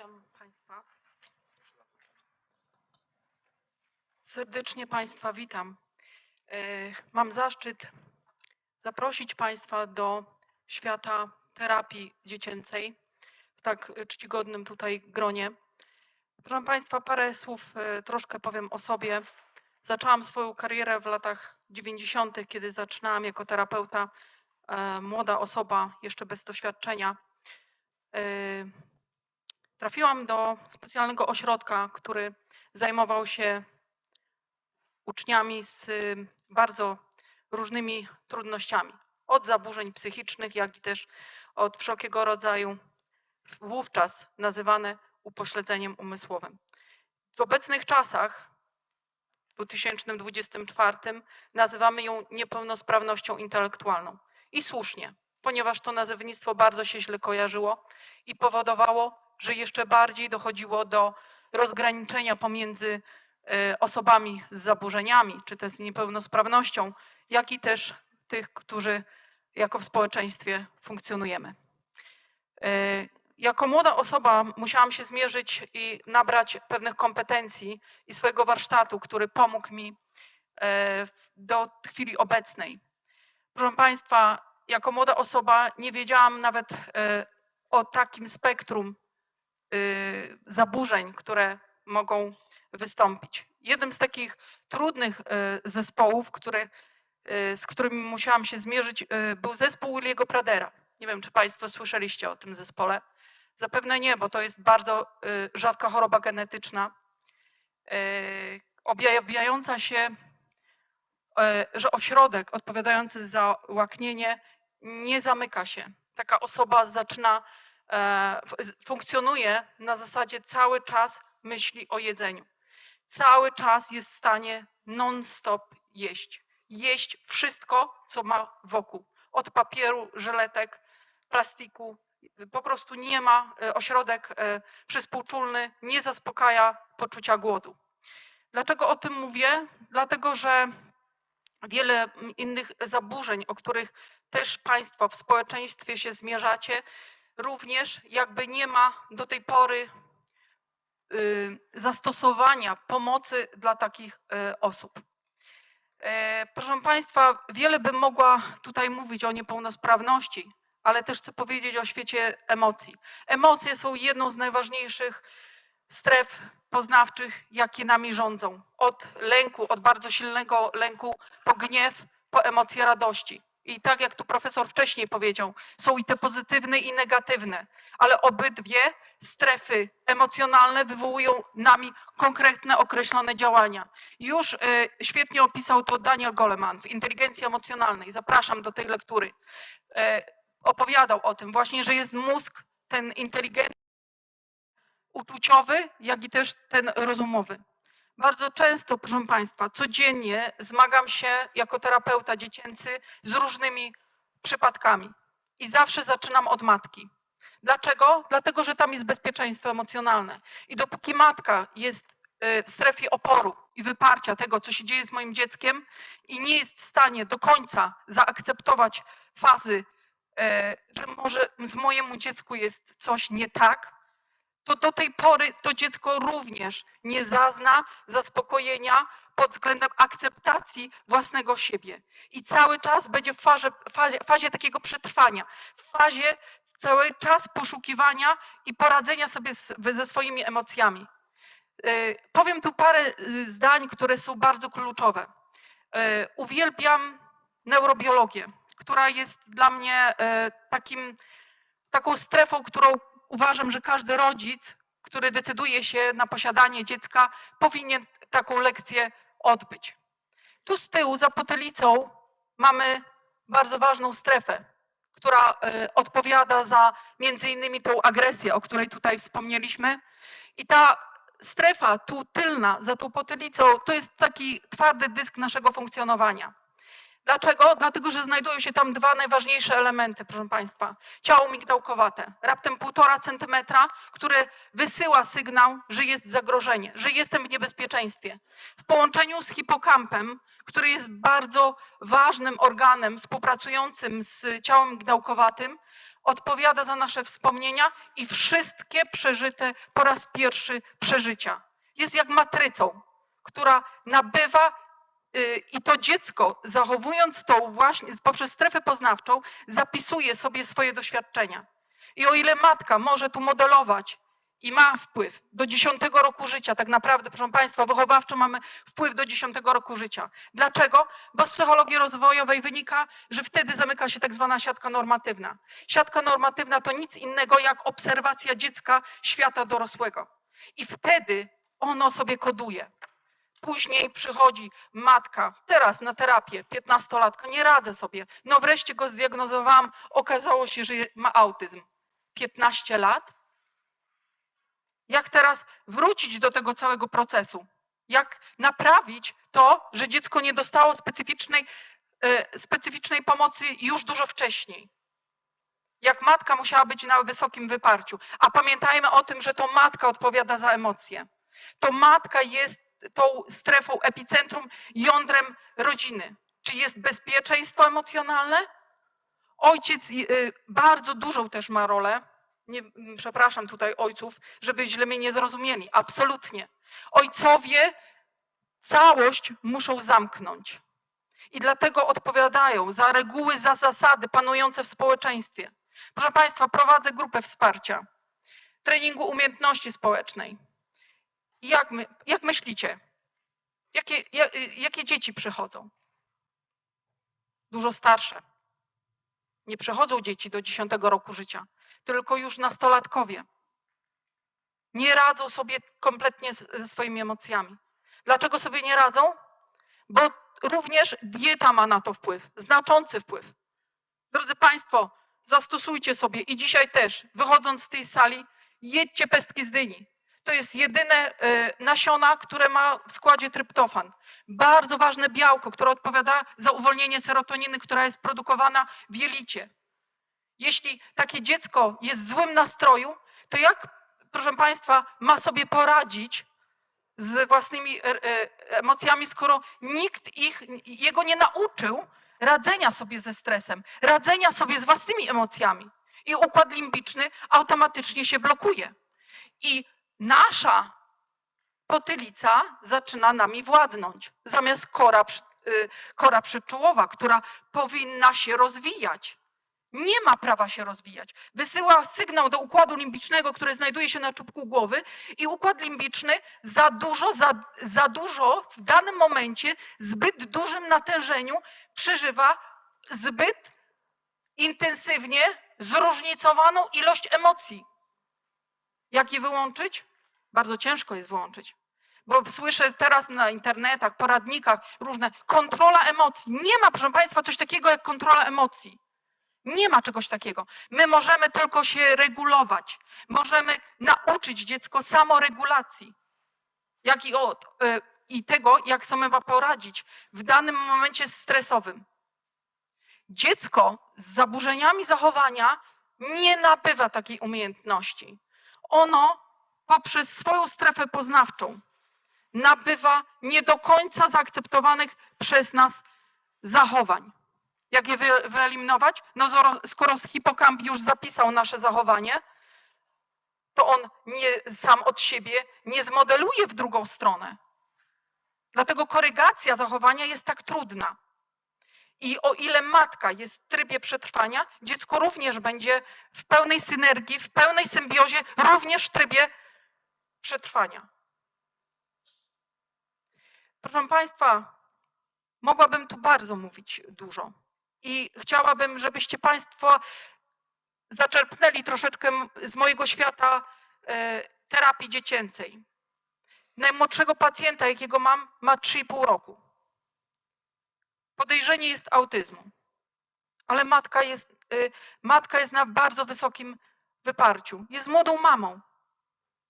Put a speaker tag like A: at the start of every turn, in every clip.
A: Witam Państwa. Serdecznie Państwa witam. E, Mam zaszczyt zaprosić Państwa do świata terapii dziecięcej w tak czcigodnym tutaj gronie. Proszę Państwa, parę słów e, troszkę powiem o sobie. Zaczęłam swoją karierę w latach 90., kiedy zaczynałam jako terapeuta, e, młoda osoba, jeszcze bez doświadczenia. Trafiłam do specjalnego ośrodka, który zajmował się uczniami z bardzo różnymi trudnościami. Od zaburzeń psychicznych, jak i też od wszelkiego rodzaju, wówczas nazywane upośledzeniem umysłowym. W obecnych czasach, w 2024, nazywamy ją niepełnosprawnością intelektualną. I słusznie, ponieważ to nazewnictwo bardzo się źle kojarzyło i powodowało, że jeszcze bardziej dochodziło do rozgraniczenia pomiędzy e, osobami z zaburzeniami, czy też z niepełnosprawnością, jak i też tych, którzy jako w społeczeństwie funkcjonujemy. E, Jako młoda osoba musiałam się zmierzyć i nabrać pewnych kompetencji i swojego warsztatu, który pomógł mi e, do chwili obecnej. Proszę Państwa, jako młoda osoba nie wiedziałam nawet o takim spektrum zaburzeń, które mogą wystąpić. Jednym z takich trudnych y, zespołów, który, y, z którymi musiałam się zmierzyć, y, był zespół Williego Pradera. Nie wiem, czy Państwo słyszeliście o tym zespole. Zapewne nie, bo to jest bardzo y, rzadka choroba genetyczna, y, objawiająca się, y, że ośrodek odpowiadający za łaknienie nie zamyka się. Taka osoba zaczyna funkcjonuje na zasadzie cały czas myśli o jedzeniu. Cały czas jest w stanie non-stop jeść. Jeść wszystko, co ma wokół. Od papieru, żeletek, plastiku. Po prostu nie ma, e, ośrodek e, przyspółczulny nie zaspokaja poczucia głodu. Dlaczego o tym mówię? Dlatego, że wiele innych zaburzeń, o których też Państwo w społeczeństwie się zmierzacie, również jakby nie ma do tej pory y, zastosowania pomocy dla takich y, osób. E, Proszę Państwa, wiele bym mogła tutaj mówić o niepełnosprawności, ale też chcę powiedzieć o świecie emocji. Emocje są jedną z najważniejszych stref poznawczych, jakie nami rządzą. Od lęku, od bardzo silnego lęku, po gniew, po emocje radości. I tak jak tu profesor wcześniej powiedział, są i te pozytywne, i negatywne, ale obydwie strefy emocjonalne wywołują nami konkretne, określone działania. Już e, świetnie opisał to Daniel Goleman w Inteligencji Emocjonalnej. Zapraszam do tej lektury. E, Opowiadał o tym właśnie, że jest mózg ten inteligentny, uczuciowy, jak i też ten rozumowy. Bardzo często, proszę Państwa, codziennie zmagam się jako terapeuta dziecięcy z różnymi przypadkami i zawsze zaczynam od matki. Dlaczego? Dlatego, że tam jest bezpieczeństwo emocjonalne. I dopóki matka jest y, w strefie oporu i wyparcia tego, co się dzieje z moim dzieckiem i nie jest w stanie do końca zaakceptować fazy, e, że może z mojemu dziecku jest coś nie tak, to do tej pory to dziecko również nie zazna zaspokojenia pod względem akceptacji własnego siebie. I cały czas będzie w fazie, fazie, fazie takiego przetrwania, w fazie cały czas poszukiwania i poradzenia sobie z, ze swoimi emocjami. E, Powiem tu parę y, zdań, które są bardzo kluczowe. E, Uwielbiam neurobiologię, która jest dla mnie e, takim, taką strefą, którą uważam, że każdy rodzic, który decyduje się na posiadanie dziecka, powinien taką lekcję odbyć. Tu z tyłu, za potylicą, mamy bardzo ważną strefę, która e, odpowiada za między innymi tą agresję, o której tutaj wspomnieliśmy. I ta strefa tu tylna, za tą potylicą, to jest taki twardy dysk naszego funkcjonowania. Dlaczego? Dlatego, że znajdują się tam dwa najważniejsze elementy, proszę Państwa. Ciało migdałkowate, raptem półtora centymetra, które wysyła sygnał, że jest zagrożenie, że jestem w niebezpieczeństwie. W połączeniu z hipokampem, który jest bardzo ważnym organem współpracującym z ciałem migdałkowatym, odpowiada za nasze wspomnienia i wszystkie przeżyte po raz pierwszy przeżycia. Jest jak matrycą, która nabywa i to dziecko, zachowując to właśnie poprzez strefę poznawczą, zapisuje sobie swoje doświadczenia. I o ile matka może tu modelować i ma wpływ do 10 roku życia, tak naprawdę, proszę Państwa, wychowawczo mamy wpływ do 10 roku życia. Dlaczego? Bo z psychologii rozwojowej wynika, że wtedy zamyka się tak zwana siatka normatywna. Siatka normatywna to nic innego jak obserwacja dziecka świata dorosłego. I wtedy ono sobie koduje. Później przychodzi matka, teraz na terapię, 15-latka, nie radzę sobie. No wreszcie go zdiagnozowałam, okazało się, że ma autyzm. 15 lat? Jak teraz wrócić do tego całego procesu? Jak naprawić to, że dziecko nie dostało specyficznej, e, specyficznej pomocy już dużo wcześniej? Jak matka musiała być na wysokim wyparciu. A pamiętajmy o tym, że to matka odpowiada za emocje. To matka jest tą strefą, epicentrum, jądrem rodziny. Czy jest bezpieczeństwo emocjonalne? Ojciec y, bardzo dużą też ma rolę. Nie, m, przepraszam tutaj ojców, żeby źle mnie nie zrozumieli. Absolutnie. Ojcowie całość muszą zamknąć. I dlatego odpowiadają za reguły, za zasady panujące w społeczeństwie. Proszę Państwa, prowadzę grupę wsparcia treningu umiejętności społecznej. Jak, my, jak myślicie? Jakie, ja- y, jakie dzieci przychodzą? Dużo starsze. Nie przychodzą dzieci do 10 roku życia, tylko już nastolatkowie. Nie radzą sobie kompletnie ze swoimi emocjami. Dlaczego sobie nie radzą? Bo również dieta ma na to wpływ, znaczący wpływ. Drodzy Państwo, zastosujcie sobie i dzisiaj też, wychodząc z tej sali, jedźcie pestki z dyni. To jest jedyne e, nasiona, które ma w składzie tryptofan. Bardzo ważne białko, które odpowiada za uwolnienie serotoniny, która jest produkowana w jelicie. Jeśli takie dziecko jest w złym nastroju, to jak, proszę Państwa, ma sobie poradzić z własnymi e, e, emocjami, skoro nikt ich, jego nie nauczył radzenia sobie ze stresem, radzenia sobie z własnymi emocjami. I układ limbiczny automatycznie się blokuje. I nasza potylica zaczyna nami władnąć, zamiast kora, y, kora przyczółowa, która powinna się rozwijać. Nie ma prawa się rozwijać. Wysyła sygnał do układu limbicznego, który znajduje się na czubku głowy, i układ limbiczny za dużo, za, za dużo w danym momencie, zbyt dużym natężeniu przeżywa zbyt intensywnie zróżnicowaną ilość emocji. Jak je wyłączyć? Bardzo ciężko jest wyłączyć. Bo słyszę teraz na internetach, poradnikach różne kontrola emocji. Nie ma, proszę Państwa, coś takiego jak kontrola emocji. Nie ma czegoś takiego. My możemy tylko się regulować. Możemy nauczyć dziecko samoregulacji. Jak i, od, y, I tego, jak ma poradzić w danym momencie stresowym. Dziecko z zaburzeniami zachowania nie nabywa takiej umiejętności. Ono poprzez swoją strefę poznawczą nabywa nie do końca zaakceptowanych przez nas zachowań. Jak je wy- wyeliminować? No skoro hipokamp już zapisał nasze zachowanie, to on nie, sam od siebie nie zmodeluje w drugą stronę. Dlatego korygacja zachowania jest tak trudna. I o ile matka jest w trybie przetrwania, dziecko również będzie w pełnej synergii, w pełnej symbiozie, również w trybie przetrwania. Proszę Państwa, mogłabym tu bardzo mówić dużo. I chciałabym, żebyście Państwo zaczerpnęli troszeczkę z mojego świata e, terapii dziecięcej. Najmłodszego pacjenta, jakiego mam, ma 3,5 roku. Podejrzenie jest autyzmu, ale matka jest, y, matka jest na bardzo wysokim wyparciu. Jest młodą mamą.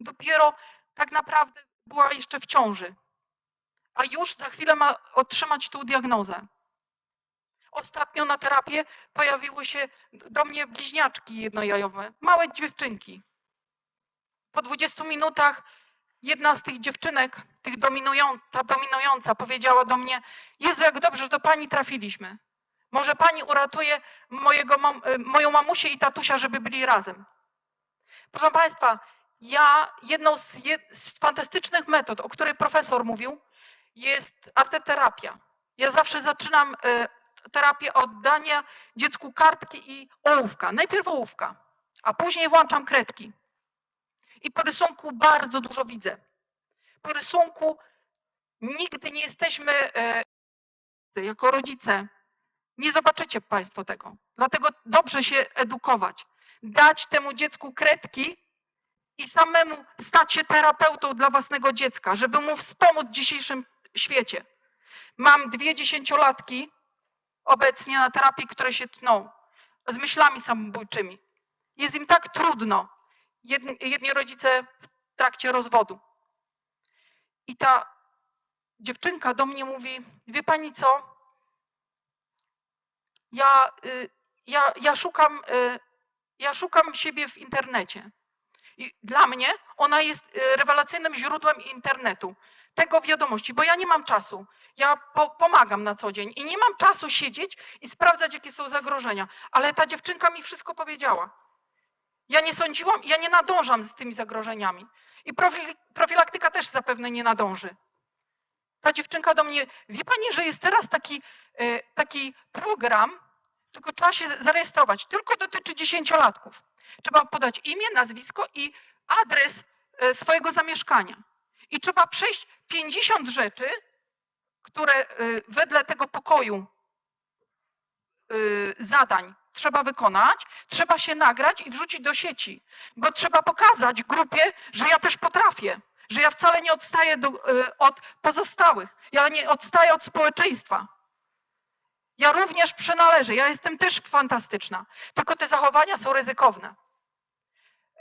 A: Dopiero tak naprawdę była jeszcze w ciąży, a już za chwilę ma otrzymać tą diagnozę. Ostatnio na terapię pojawiły się do mnie bliźniaczki jednojajowe, małe dziewczynki. Po 20 minutach jedna z tych dziewczynek, tych dominują, ta dominująca, powiedziała do mnie: Jezu, jak dobrze, że do pani trafiliśmy. Może pani uratuje mojego, moją mamusię i tatusia, żeby byli razem. Proszę Państwa, ja jedną z, jed, z fantastycznych metod, o której profesor mówił, jest arteterapia. Ja zawsze zaczynam y, terapię od dania dziecku kartki i ołówka. Najpierw ołówka, a później włączam kredki. I po rysunku bardzo dużo widzę. Po rysunku nigdy nie jesteśmy e, jako rodzice. Nie zobaczycie Państwo tego. Dlatego dobrze się edukować. Dać temu dziecku kredki i samemu stać się terapeutą dla własnego dziecka, żeby mu wspomóc w dzisiejszym świecie. Mam dwie dziesięciolatki obecnie na terapii, które się tną z myślami samobójczymi. Jest im tak trudno. Jedni, jedni rodzice w trakcie rozwodu. I ta dziewczynka do mnie mówi: Wie pani co? Ja, y, ja, ja, szukam, y, ja szukam siebie w internecie. I dla mnie ona jest y, rewelacyjnym źródłem internetu, tego wiadomości, bo ja nie mam czasu. Ja po, pomagam na co dzień i nie mam czasu siedzieć i sprawdzać, jakie są zagrożenia. Ale ta dziewczynka mi wszystko powiedziała. Ja nie sądziłam, ja nie nadążam z tymi zagrożeniami. I profil, profilaktyka też zapewne nie nadąży. Ta dziewczynka do mnie, wie pani, że jest teraz taki, e, taki program, tylko trzeba się zarejestrować, tylko dotyczy dziesięciolatków. Trzeba podać imię, nazwisko i adres e, swojego zamieszkania. I trzeba przejść 50 rzeczy, które e, wedle tego pokoju zadań trzeba wykonać, trzeba się nagrać i wrzucić do sieci, bo trzeba pokazać grupie, że ja też potrafię, że ja wcale nie odstaję do, od pozostałych, ja nie odstaję od społeczeństwa. Ja również przynależę, ja jestem też fantastyczna, tylko te zachowania są ryzykowne.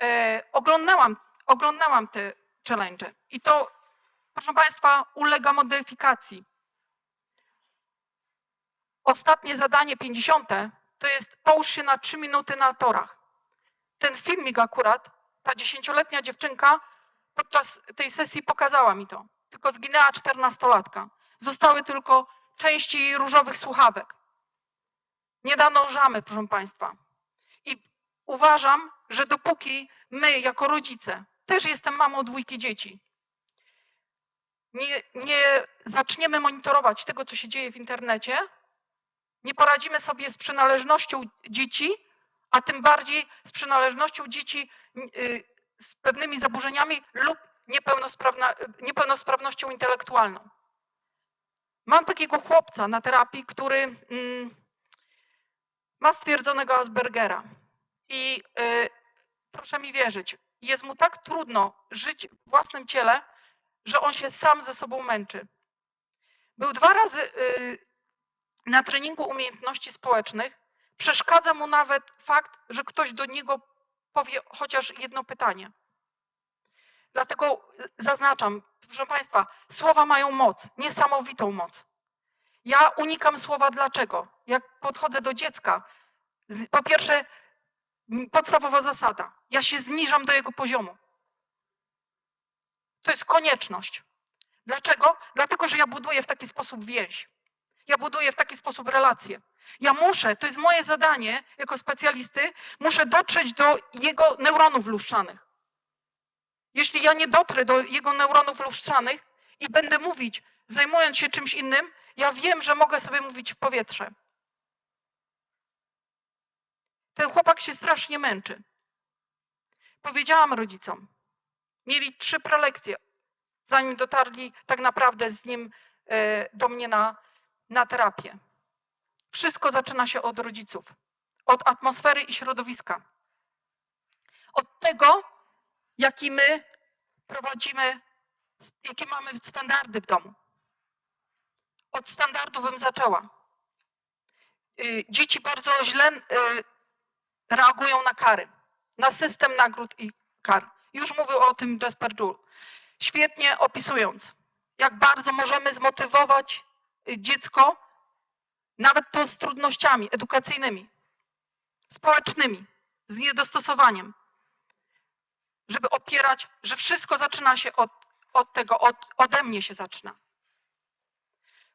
A: E, oglądałam, oglądałam te challenge i to, proszę Państwa, ulega modyfikacji. Ostatnie zadanie, 50, to jest połóż się na trzy minuty na torach. Ten filmik akurat, ta dziesięcioletnia dziewczynka podczas tej sesji pokazała mi to. Tylko zginęła czternastolatka. Zostały tylko części różowych słuchawek. Nie nadążamy, proszę Państwa. I uważam, że dopóki my, jako rodzice, też jestem mamą dwójki dzieci, nie, nie zaczniemy monitorować tego, co się dzieje w internecie, nie poradzimy sobie z przynależnością dzieci, a tym bardziej z przynależnością dzieci y, z pewnymi zaburzeniami lub niepełnosprawnością intelektualną. Mam takiego chłopca na terapii, który mm, ma stwierdzonego Aspergera. I y, proszę mi wierzyć, jest mu tak trudno żyć w własnym ciele, że on się sam ze sobą męczy. Był dwa razy y, na treningu umiejętności społecznych przeszkadza mu nawet fakt, że ktoś do niego powie chociaż jedno pytanie. Dlatego zaznaczam, proszę Państwa, słowa mają moc, niesamowitą moc. Ja unikam słowa dlaczego. Jak podchodzę do dziecka, po pierwsze, podstawowa zasada, ja się zniżam do jego poziomu. To jest konieczność. Dlaczego? Dlatego, że ja buduję w taki sposób więź. Ja buduję w taki sposób relacje. Ja muszę, to jest moje zadanie jako specjalisty, muszę dotrzeć do jego neuronów lustrzanych. Jeśli ja nie dotrę do jego neuronów lustrzanych i będę mówić, zajmując się czymś innym, ja wiem, że mogę sobie mówić w powietrze. Ten chłopak się strasznie męczy. Powiedziałam rodzicom. Mieli trzy prelekcje, zanim dotarli tak naprawdę z nim e, do mnie na, na terapię. Wszystko zaczyna się od rodziców, od atmosfery i środowiska. Od tego, jaki my prowadzimy, jakie mamy standardy w domu. Od standardów bym zaczęła. Y, dzieci bardzo źle y, reagują na kary, na system nagród i kar. Już mówił o tym Jasper Joule, świetnie opisując, jak bardzo możemy zmotywować y, dziecko nawet to z trudnościami edukacyjnymi, społecznymi, z niedostosowaniem, żeby opierać, że wszystko zaczyna się od, od tego, od, ode mnie się zaczyna.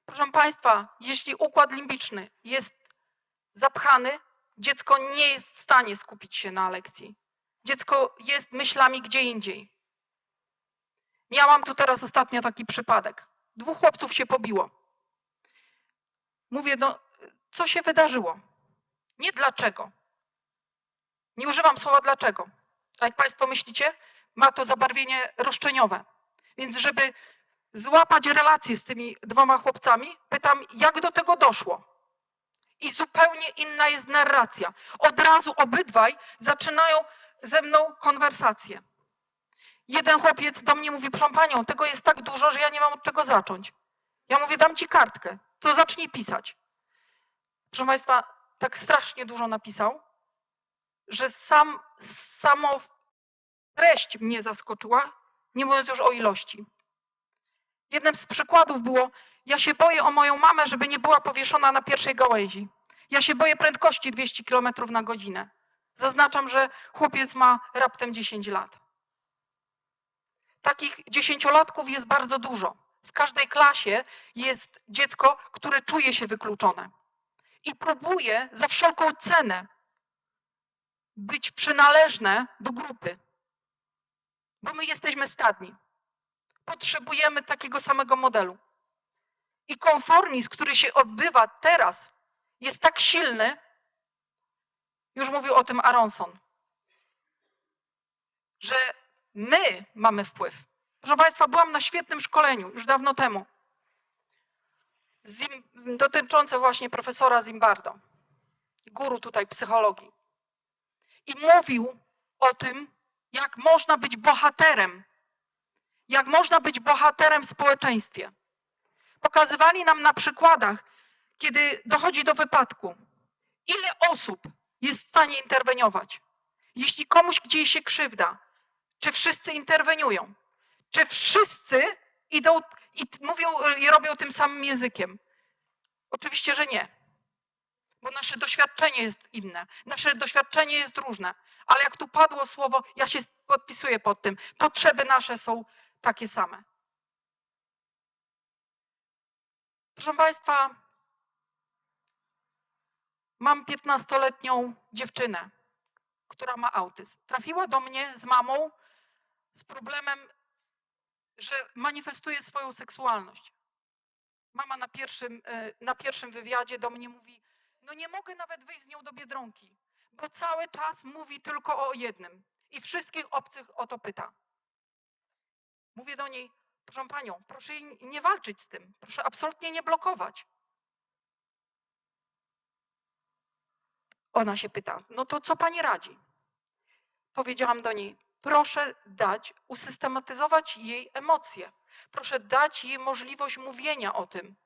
A: Proszę Państwa, jeśli układ limbiczny jest zapchany, dziecko nie jest w stanie skupić się na lekcji. Dziecko jest myślami gdzie indziej. Miałam tu teraz ostatnio taki przypadek. Dwóch chłopców się pobiło. Mówię, no, co się wydarzyło? Nie dlaczego. Nie używam słowa dlaczego. A jak Państwo myślicie, ma to zabarwienie roszczeniowe. Więc żeby złapać relację z tymi dwoma chłopcami, pytam, jak do tego doszło. I zupełnie inna jest narracja. Od razu obydwaj zaczynają ze mną konwersację. Jeden chłopiec do mnie mówi, proszę panią, tego jest tak dużo, że ja nie mam od czego zacząć. Ja mówię, dam ci kartkę, to zacznij pisać. Proszę Państwa, tak strasznie dużo napisał, że sam, samo treść mnie zaskoczyła, nie mówiąc już o ilości. Jednym z przykładów było, ja się boję o moją mamę, żeby nie była powieszona na pierwszej gałęzi. Ja się boję prędkości 200 km na godzinę. Zaznaczam, że chłopiec ma raptem 10 lat. Takich dziesięciolatków jest bardzo dużo. W każdej klasie jest dziecko, które czuje się wykluczone i próbuje za wszelką cenę być przynależne do grupy, bo my jesteśmy stadni. Potrzebujemy takiego samego modelu. I konformizm, który się odbywa teraz, jest tak silny, już mówił o tym Aronson, że my mamy wpływ. Proszę Państwa, byłam na świetnym szkoleniu już dawno temu, dotyczące właśnie profesora Zimbardo, guru tutaj psychologii. I mówił o tym, jak można być bohaterem, jak można być bohaterem w społeczeństwie. Pokazywali nam na przykładach, kiedy dochodzi do wypadku, ile osób jest w stanie interweniować. Jeśli komuś gdzieś się krzywda, czy wszyscy interweniują? Czy wszyscy idą i mówią i robią tym samym językiem? Oczywiście, że nie. Bo nasze doświadczenie jest inne, nasze doświadczenie jest różne. Ale jak tu padło słowo, ja się podpisuję pod tym, potrzeby nasze są takie same. Proszę Państwa, mam 15-letnią dziewczynę, która ma autyzm. Trafiła do mnie z mamą z problemem, że manifestuje swoją seksualność. Mama na pierwszym, e, na pierwszym wywiadzie do mnie mówi: No nie mogę nawet wyjść z nią do biedronki, bo cały czas mówi tylko o jednym i wszystkich obcych o to pyta. Mówię do niej: Proszę panią, proszę nie walczyć z tym, proszę absolutnie nie blokować. Ona się pyta: No to co pani radzi? Powiedziałam do niej: Proszę dać, usystematyzować jej emocje. Proszę dać jej możliwość mówienia o tym.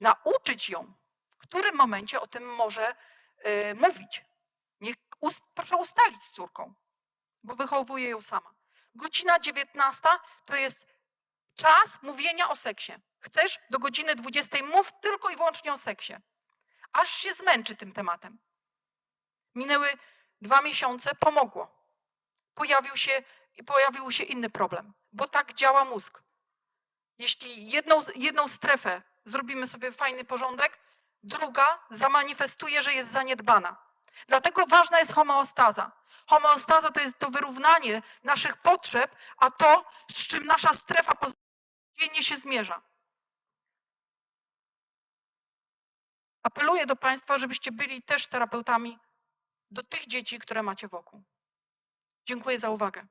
A: Nauczyć ją, którym momencie o tym może y, mówić. Niech ust, proszę ustalić z córką, bo wychowuje ją sama. Godzina 19 to jest czas mówienia o seksie. Chcesz do godziny 20 mów tylko i wyłącznie o seksie. Aż się zmęczy tym tematem. Minęły dwa miesiące, pomogło pojawił się, pojawił się inny problem, bo tak działa mózg. Jeśli jedną, jedną strefę zrobimy sobie fajny porządek, druga zamanifestuje, że jest zaniedbana. Dlatego ważna jest homeostaza. Homeostaza to jest to wyrównanie naszych potrzeb, a to, z czym nasza strefa codziennie się zmierza. Apeluję do Państwa, żebyście byli też terapeutami do tych dzieci, które macie wokół. Dziękuję za uwagę.